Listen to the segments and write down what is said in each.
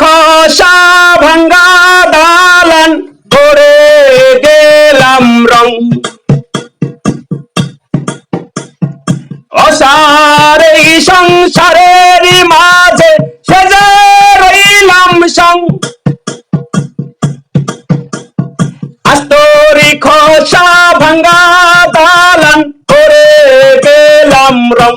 খসা ভাঙ্গা দালান করে গেলাম রং। অসার সংসারের মাঝে সেজে রইলাম সং। আস্তরি খসা ভাঙ্গা দালান করে গেলাম রং।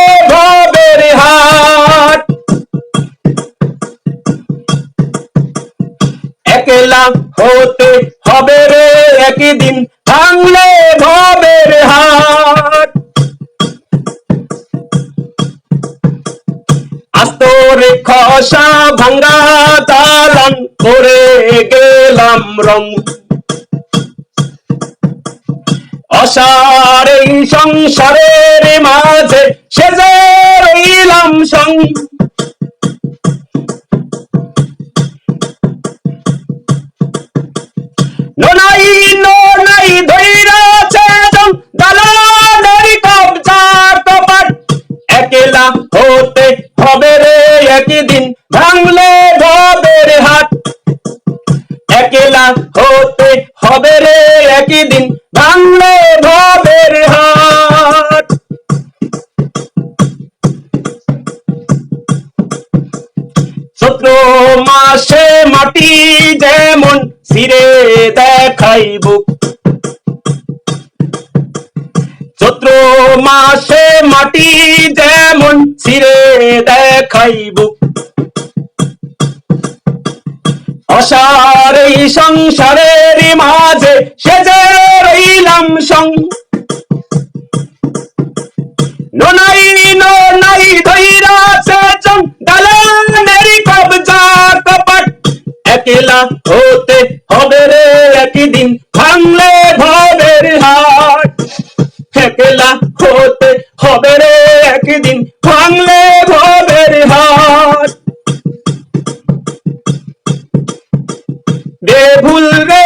একলা হতে হবে রে একদিন, ভাঙলে ভবের হাট। আস্তরে খসা ভাঙ্গা দালান করে গেলাম রং। অসার সংসারের মাঝে সেজে রইলাম সং। নোনাই নোনাই ধৈরাছে জং দালানের কবজা কপাট একলা হতে হবে রে একদিন, ভাঙলে ভবের হাট একলা হতে হবে রে একদিন, ভাঙলে ভবের হাট বুক চৈত্র মাসে মাটি যেমন সিরে দেখাই বুক অসার এই সংসারের মাঝে সেজে রইলাম সং। নোনাই নোনাই ধৈরাছে চং দালানের কবজা কপাট। একলা হতে হবে রে একদিন ভাঙলে ভবের হাট একলা হতে হবে রে একদিন ভাঙলে ভবের হাট বেভুল রে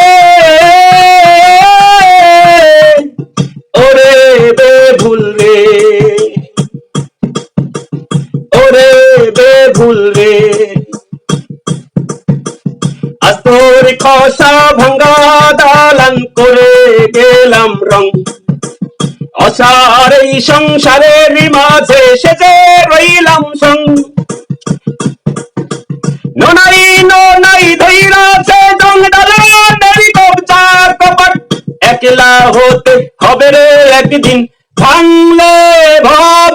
খসা ভাঙ্গা দালান করে গেলাম রং। অসার এই সংসারের মাঝে সেজে রইলাম সং। নোনাই নোনাই ধৈরাছে জং ডালানের কবজার কপাট। একলা হতে হবে রে একদিন। ভাঙলে হাট